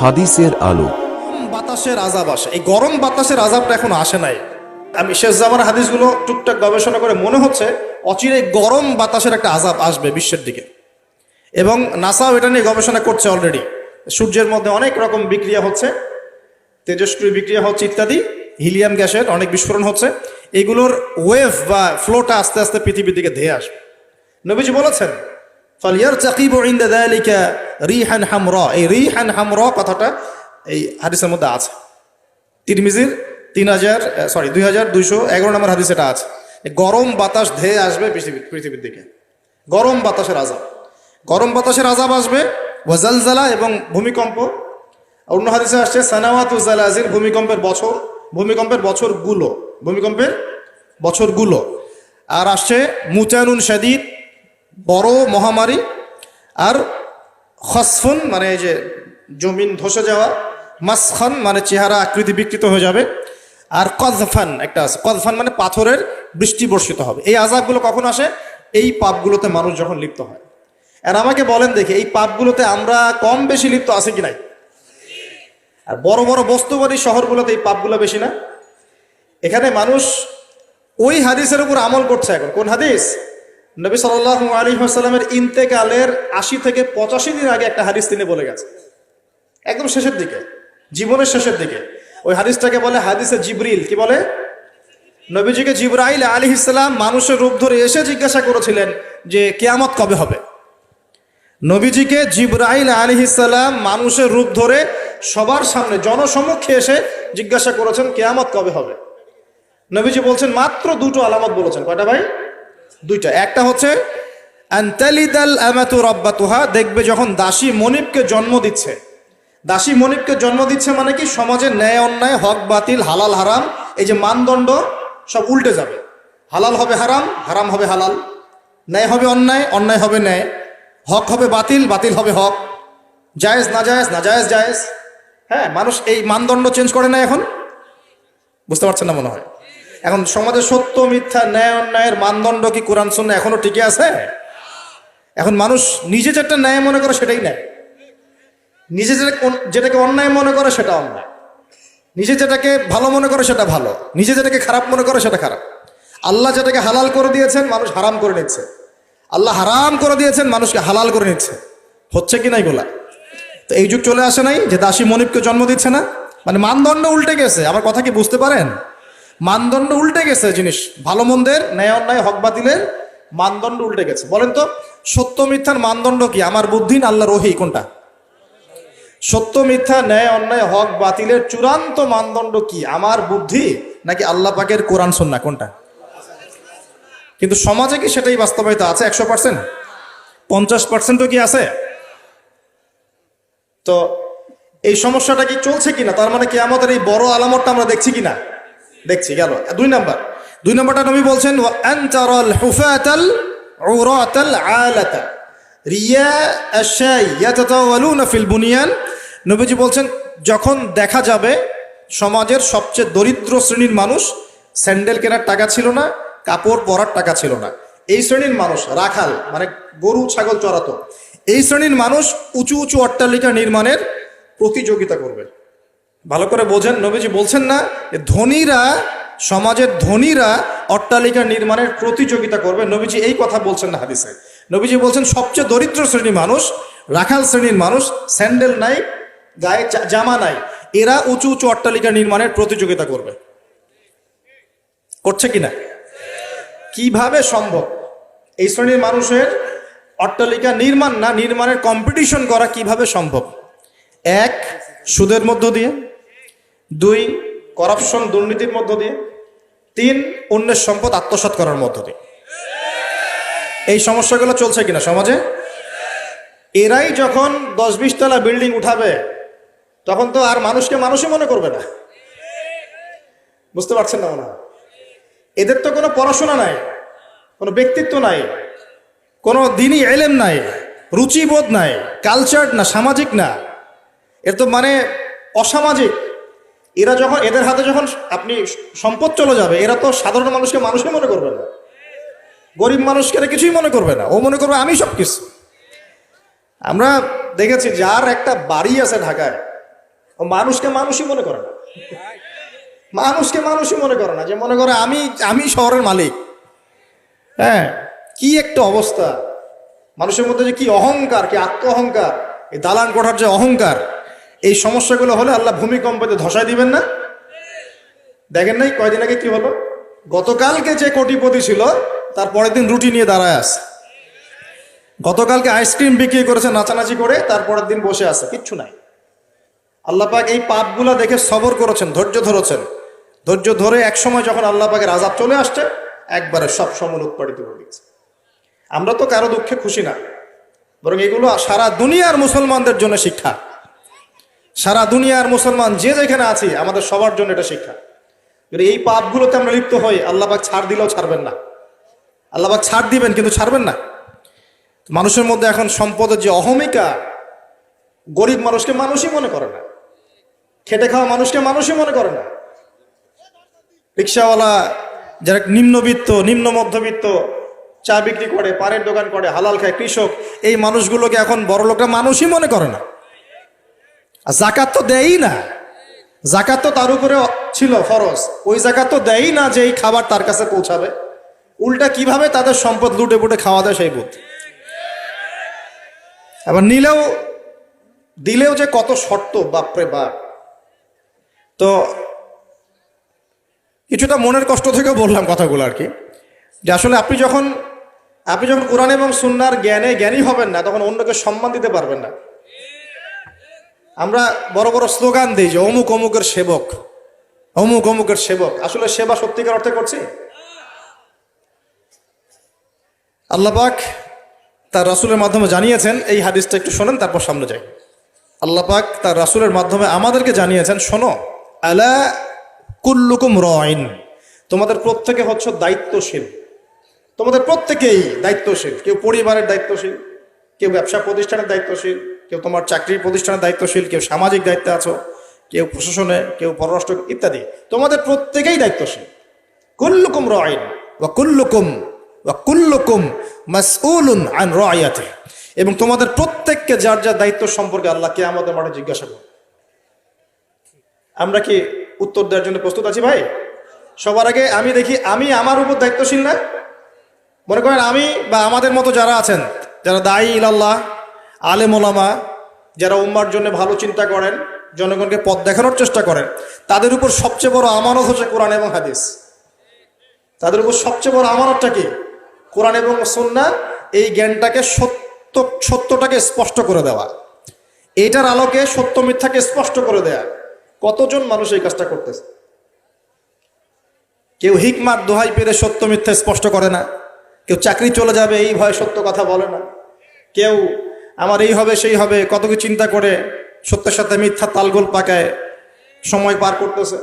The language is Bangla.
হাদিসের আলো। বাতাসের আজাব আসে। এই গরম বাতাসের আজাবটা এখন আসে নাই। আমি শেষ জামার হাদিসগুলো টুকটাক গবেষণা করে মনে হচ্ছে অচিরে গরম বাতাসের একটা আজাব আসবে বিশ্বের দিকে। এবং নাসাও এটা নিয়ে গবেষণা করছে অলরেডি সূর্যের মধ্যে অনেক রকম বিক্রিয়া হচ্ছে, তেজস্ক্রিয় বিক্রিয়া হচ্ছে ইত্যাদি, হিলিয়াম গ্যাসের অনেক বিস্ফোরণ হচ্ছে। এগুলোর ওয়েভ বা ফ্লোটা আস্তে আস্তে পৃথিবীর দিকে ধেয়ে আসবে। নবীজি বলেছেন ফালিয়ার চাকিব ইন্দা দালিকা রিহান হামরা। এই রিহান হামরা কথাটা এই হাদিসের মধ্যে আছে। তিরমিজির তিন হাজার সরি দুই হাজার দুইশো এগারো নম্বর হাদিস এটা আছে। গরম বাতাস ধেয়ে আসবে পৃথিবী পৃথিবীর দিকে। গরম বাতাসের আজাব। গরম বাতাসের আজাব আসবে ওয়াজালজালা এবং ভূমিকম্প। অন্য হাদিসে আসছে, সানাওয়াত জালাজির ভূমিকম্পের বছর ভূমিকম্পের বছরগুলো। ভূমিকম্পের বছরগুলো। আর আসছে মুচানুন শাদিদ বড় মহামারী আর খসফুন মানে এই যে জমিন ধসে যাওয়া, মাসখান মানে চেহারা আকৃতি বিকৃত হয়ে যাবে। আর কজফান একটা আছে। কজফান মানে পাথরের বৃষ্টি বর্ষিত হবে। এই আজাবগুলো কখন আসে? এই পাপগুলোতে মানুষ যখন লিপ্ত হয়। আর আমাকে বলেন দেখে, এই পাপগুলোতে আমরা কম বেশি লিপ্ত আছি কি নাই? আর বড় বড় বস্তুবাদী শহরগুলোতে এই পাপগুলো বেশি না। এখানে মানুষ ওই হাদিসের উপর আমল করছে এখন। কোন হাদিস? নবী সাল্লাহ আলী সাল্লামের ইন্তেকালের আশি থেকে পঁচাশি দিন আগে একটা হাদিস তিনি বলে গেছে একদম শেষের দিকে, জীবনের শেষের দিকে। ওই হাদিসটাকে বলে হাদিসে জিবরিল, কি বলে? নবীজিকে জিব্রাইল আলী ইসলাম মানুষের রূপ ধরে এসে জিজ্ঞাসা করেছিলেন যে, কেয়ামত কবে হবে? নবীজিকে জিব্রাইল আলী ইসলাম মানুষের রূপ ধরে সবার সামনে, জনসমক্ষে এসে জিজ্ঞাসা করেছেন, কেয়ামত কবে হবে? নবীজি বলছেন, মাত্র দুটো আলামত বলেছেন। কয়টা ভাই? দুইটা। একটা হচ্ছে দেখবে যখন দাসী মনিবকে জন্ম দিচ্ছে। দাসী মনিবকে জন্ম দিচ্ছে মানে কি? সমাজে ন্যায়, অন্যায়, হক, বাতিল, হালাল, হারাম, এই যে মানদণ্ড সব উল্টে যাবে। হালাল হবে হারাম হারাম হবে হালাল। ন্যায় হবে অন্যায় অন্যায় হবে ন্যায়। হক হবে বাতিল বাতিল হবে হক। জায়েজ, না জায়েজ না জায়েজ জায়েজ। হ্যাঁ মানুষ এই মানদণ্ড চেঞ্জ করে না এখন? বুঝতে পারছেন না মনে হয়? এখন সমাজে সত্য, মিথ্যা, ন্যায়, অন্যায়ের মানদণ্ড কি কোরআন শূন্য এখনও টিকে আছে? এখন মানুষ নিজে যেটা ন্যায় মনে করে সেটাই ন্যায় নিজে যেটা যেটাকে অন্যায় মনে করে সেটা অন্যায়। নিজে যেটাকে ভালো মনে করে সেটা ভালো। নিজে যেটাকে খারাপ মনে করে সেটা খারাপ। আল্লাহ যেটাকে হালাল করে দিয়েছেন, মানুষ হারাম করে নিচ্ছে। আল্লাহ হারাম করে দিয়েছেন, মানুষকে হালাল করে নিচ্ছে। হচ্ছে কি নাই গোলা তো এই যুগ চলে আসে নাই যে দাসী মনিবকে জন্ম দিচ্ছে না। মানে মানদণ্ড উল্টে গেছে। আমার কথা কি বুঝতে পারেন? মানদণ্ড উল্টে গেছে জিনিস। ভালো মন্দের, ন্যায় অন্যায়, হক বাতিলের মানদণ্ড উল্টে গেছে। বলেন তো, সত্য, মিথ্যার মানদণ্ড কি? আমার বুদ্ধি না আল্লাহ রহি কোনটা? সত্য, মিথ্যা, ন্যায়, অন্যায়, হক বাতিলের চূড়ান্ত মানদণ্ড কি? আমার বুদ্ধি নাকি আল্লাহ পাকের কোরআন সন্না কোনটা? কিন্তু সমাজে কি সেটাই বাস্তবায়িত আছে একশো পার্সেন্ট পঞ্চাশ পার্সেন্টও কি আছে? তো এই সমস্যাটা কি চলছে কিনা? তার মানে কি আমাদের এই বড় আলামতটা আমরা দেখছি কিনা? দেখছি, গেল। দুই নাম্বার। দুই নাম্বারটা নবী বলছেন নবীজি বলছেন, যখন দেখা যাবে সমাজের সবচেয়ে দরিদ্র শ্রেণির মানুষ, স্যান্ডেল কেনার টাকা ছিল না, কাপড় পরার টাকা ছিল না। এই শ্রেণির মানুষ, রাখাল মানে গরু, ছাগল চড়াতো, এই শ্রেণির মানুষ উঁচু উঁচু অট্টালিকা নির্মাণের প্রতিযোগিতা করবে। ভালো করে বোঝেন, নবীজি বলছেন না ধনীরা, সমাজের ধনীরা অট্টালিকা নির্মাণের প্রতিযোগিতা করবে। নবীজি এই কথা বলছেন না হাদিসে। নবীজি বলছেন, সবচেয়ে দরিদ্র শ্রেণির মানুষ, রাখাল শ্রেণির মানুষ, স্যান্ডেল নাই, গায়ে জামা নাই, এরা উঁচু উঁচু অট্টালিকা নির্মাণের প্রতিযোগিতা করবে। করছে কিনা? কীভাবে সম্ভব? এই শ্রেণির মানুষের অট্টালিকা নির্মাণ না, নির্মাণের কম্পিটিশন করা কীভাবে সম্ভব? এক, সুদের মধ্য দিয়ে। দুই করাপশন দুর্নীতির মধ্য দিয়ে। তিন, অন্যের সম্পদ আত্মসাৎ করার মধ্য দিয়ে। এই সমস্যাগুলো চলছে কিনা সমাজে? এরাই যখন দশ বিশ তলা বিল্ডিং উঠাবে, তখন তো আর মানুষকে মানুষই মনে করবে না। বুঝতে পারছেন না মনে এদের তো কোনো পড়াশোনা নাই, কোনো ব্যক্তিত্ব নাই, কোনো দিনই এলেম নাই, রুচিবোধ নাই কালচার না, সামাজিক না। এর তো মানে অসামাজিক। এরা যখন, এদের হাতে যখন আপনি সম্পদ চলে যাবে, এরা তো সাধারণ মানুষকে মানুষই মনে করবে না। গরিব মানুষকে এরা কিছুই মনে করবে না। ও মনে করবে, আমি সব কিছু আমরা দেখেছি যার একটা বাড়ি আছে ঢাকায়, ও মানুষকে মানুষই মনে করে না। মানুষকে মানুষই মনে করে না যে মনে করে, আমি আমি শহরের মালিক। হ্যাঁ কি একটা অবস্থা। মানুষের মধ্যে যে কি অহংকার, কি আত্ম অহংকার এই দালান কোঠার যে অহংকার। এই সমস্যাগুলো হলে আল্লাহ ভূমিকম্পতে ধসাই দিবেন না? দেখেন নাই, কয়দিন আগে কি হলো? গতকালকে যে কোটিপতি ছিল, তার পরের দিন রুটি নিয়ে দাঁড়ায় আছে। গতকালকে আইসক্রিম বিক্রি করেছে, নাচানাচি করে তারপরের দিন বসে আছে, কিচ্ছু নাই। আল্লাহ পাক এই পাপগুলা দেখে সবর করেছেন, ধৈর্য ধরেছেন। ধৈর্য ধরে এক সময় যখন আল্লাহ পাকের আজাব চলে আসছে, একবারে সব সমল উৎপাদিত করে দিয়েছে আমরা তো কারও দুঃখে খুশি না, বরং এগুলো সারা দুনিয়ার মুসলমানদের জন্য শিক্ষা। সারা দুনিয়ার মুসলমান যে যেখানে আছি, আমাদের সবার জন্য এটা শিক্ষা। যদি এই পাপগুলোতে আমরা লিপ্ত হই, আল্লাহবাক ছাড় দিলেও ছাড়বেন না। আল্লাহবাক ছাড় দিবেন, কিন্তু ছাড়বেন না। মানুষের মধ্যে এখন সম্পদের যে অহমিকা, গরিব মানুষকে মানুষই মনে করে না। খেটে খাওয়া মানুষকে মানুষই মনে করে না। রিক্সাওয়ালা, যারা নিম্নবিত্ত, নিম্ন মধ্যবিত্ত, চা বিক্রি করে, পানের দোকান করে, হালাল খায়, কৃষক, এই মানুষগুলোকে এখন বড় লোকরা মানুষই মনে করে না। জাকাত তো দেয়ই না। জাকাত তো তার উপরে ছিল ফরজ। ওই জাকাত তো দেয়ই না যে এই খাবার তার কাছে পৌঁছাবে। উল্টা কীভাবে তাদের সম্পদ লুটে পুটে খাওয়া দেয় সেই বুদ্ধ। আবার নিলেও, দিলেও যে কত শর্ত, বাপরে বাপ। তো কিছুটা মনের কষ্ট থেকেও বললাম কথাগুলো আর কি। যে আসলে আপনি যখন আপনি যখন কোরআন এবং সুন্নার জ্ঞানে জ্ঞানী হবেন না, তখন অন্যকে সম্মান দিতে পারবেন না। আমরা বড় বড় স্লোগান দিই যে অমুক অমুকের সেবক, অমুক অমুকের সেবক। আসলে সেবা সত্যিকার অর্থে করছি? আল্লাপাক তার রাসুলের মাধ্যমে জানিয়েছেন, এই হাদিসটা একটু শোনেন, তারপর সামনে যাই। আল্লাপাক তার রাসুলের মাধ্যমে আমাদেরকে জানিয়েছেন, শোনো, আলা কুল্লুকুম রয়ন তোমাদের প্রত্যেকে হচ্ছে দায়িত্বশীল। তোমাদের প্রত্যেকেই দায়িত্বশীল। কেউ পরিবারের দায়িত্বশীল, কেউ ব্যবসা প্রতিষ্ঠানের দায়িত্বশীল কেউ তোমার চাকরির প্রতিষ্ঠানের দায়িত্বশীল, কেউ সামাজিক দায়িত্বে আছো, কেউ প্রশাসনে, কেউ পররাষ্ট্র ইত্যাদি। তোমাদের প্রত্যেকেই দায়িত্বশীল। কুল্লুকুম রয়ন বা কুল্লুকুম বা কুল্লুকুম মাসউলুন আন রয়াতে এবং তোমাদের প্রত্যেককে যার যার দায়িত্ব সম্পর্কে আল্লাহ কে আমাদের মাঠে জিজ্ঞাসা করবে আমরা কি উত্তর দেওয়ার জন্য প্রস্তুত আছি ভাই? সবার আগে আমি দেখি, আমি আমার উপর দায়িত্বশীল না? মনে করেন আমি বা আমাদের মতো যারা আছেন, যারা দায়ী ইলাল্লাহ আলেম ওলামা যারা উম্মার জন্য ভালো চিন্তা করেন, জনগণকে পথ দেখানোর চেষ্টা করেন, তাদের উপর সবচেয়ে বড় আমানত হচ্ছে কোরআন এবং হাদিস। তাদের উপর সবচেয়ে বড় আমানতটা কি? কোরআন এবং সন্না এই জ্ঞানটাকে সত্য, সত্যটাকে স্পষ্ট করে দেওয়া। এটার আলোকে সত্য মিথ্যাকে স্পষ্ট করে দেয়া। কতজন মানুষ এই কাজটা করতেছে? কেউ হিকমার দোহাই পেরে সত্য মিথ্যা স্পষ্ট করে না। কেউ চাকরি চলে যাবে, এই ভয়ে সত্য কথা বলে না। কেউ আমার এই হবে, সেই হবে, কত কিছু চিন্তা করে সত্যের সাথে মিথ্যা তালগোল পাকায় সময় পার করতেছে।